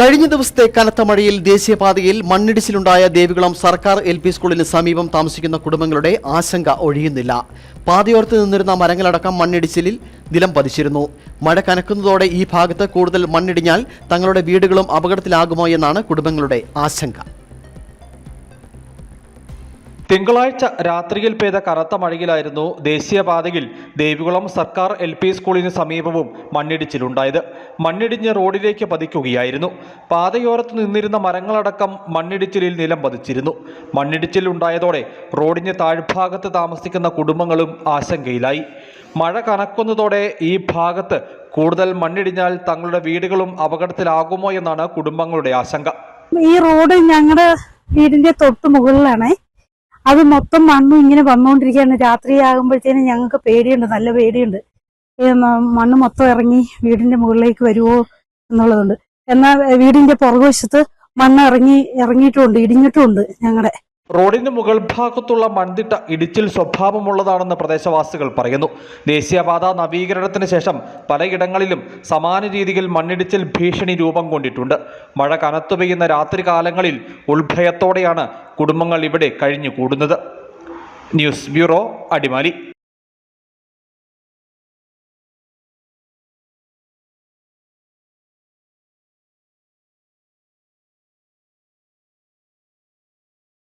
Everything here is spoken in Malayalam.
കഴിഞ്ഞ ദിവസത്തെ കനത്ത മഴയിൽ ദേശീയപാതയിൽ മണ്ണിടിച്ചിലുണ്ടായ ദേവികുളം സർക്കാർ എൽ പി സ്കൂളിന് സമീപം താമസിക്കുന്ന കുടുംബങ്ങളുടെ ആശങ്ക ഒഴിയുന്നില്ല. പാതയോർത്ത് നിന്നിരുന്ന മരങ്ങളടക്കം മണ്ണിടിച്ചിലിൽ നിലം പതിച്ചിരുന്നു. മഴ കനക്കുന്നതോടെ ഈ ഭാഗത്ത് കൂടുതൽ മണ്ണിടിഞ്ഞാൽ തങ്ങളുടെ വീടുകളും അപകടത്തിലാകുമോ എന്നാണ് കുടുംബങ്ങളുടെ ആശങ്ക. തിങ്കളാഴ്ച രാത്രിയിൽ പെയ്ത കനത്ത മഴയിലായിരുന്നു ദേശീയപാതയിൽ ദേവികുളം സർക്കാർ എൽ പി സ്കൂളിന് സമീപവും മണ്ണിടിച്ചിലുണ്ടായത്. മണ്ണിടിഞ്ഞ് റോഡിലേക്ക് പതിക്കുകയായിരുന്നു. പാതയോരത്ത് നിന്നിരുന്ന മരങ്ങളടക്കം മണ്ണിടിച്ചിലിൽ നിലം പതിച്ചിരുന്നു. മണ്ണിടിച്ചിലുണ്ടായതോടെ റോഡിന് താഴ്ഭാഗത്ത് താമസിക്കുന്ന കുടുംബങ്ങളും ആശങ്കയിലായി. മഴ കനക്കുന്നതോടെ ഈ ഭാഗത്ത് കൂടുതൽ മണ്ണിടിഞ്ഞാൽ തങ്ങളുടെ വീടുകളും അപകടത്തിലാകുമോ എന്നാണ് കുടുംബങ്ങളുടെ ആശങ്ക. ഈ റോഡ് ഞങ്ങളുടെ വീടിന്റെ തൊട്ട് മുകളിലാണേ. അത് മൊത്തം മണ്ണും ഇങ്ങനെ വന്നുകൊണ്ടിരിക്കുകയാണ് രാത്രിയാകുമ്പോഴത്തേനും ഞങ്ങൾക്ക് പേടിയുണ്ട് നല്ല പേടിയുണ്ട്. മണ്ണ് മൊത്തം ഇറങ്ങി വീടിന്റെ മുകളിലേക്ക് വരുമോ എന്നുള്ളതുണ്ട്. എന്നാൽ വീടിന്റെ പുറകുവശത്ത് മണ്ണ് ഇറങ്ങി ഇറങ്ങിയിട്ടുമുണ്ട് ഇടിഞ്ഞിട്ടുമുണ്ട് ഞങ്ങളുടെ. റോഡിന് മുകൾ ഭാഗത്തുള്ള മൺതിട്ട ഇടിച്ചിൽ സ്വഭാവമുള്ളതാണെന്ന് പ്രദേശവാസികൾ പറയുന്നു. ദേശീയപാത നവീകരണത്തിന് ശേഷം പലയിടങ്ങളിലും സമാന രീതിയിൽ മണ്ണിടിച്ചിൽ ഭീഷണി രൂപം കൊണ്ടിട്ടുണ്ട്. മഴ കനത്തു പെയ്യുന്ന രാത്രികാലങ്ങളിൽ ഉത്ഭയത്തോടെയാണ് കുടുംബങ്ങൾ ഇവിടെ കഴിഞ്ഞു കൂടുന്നത് ന്യൂസ് ബ്യൂറോ അടിമാലി.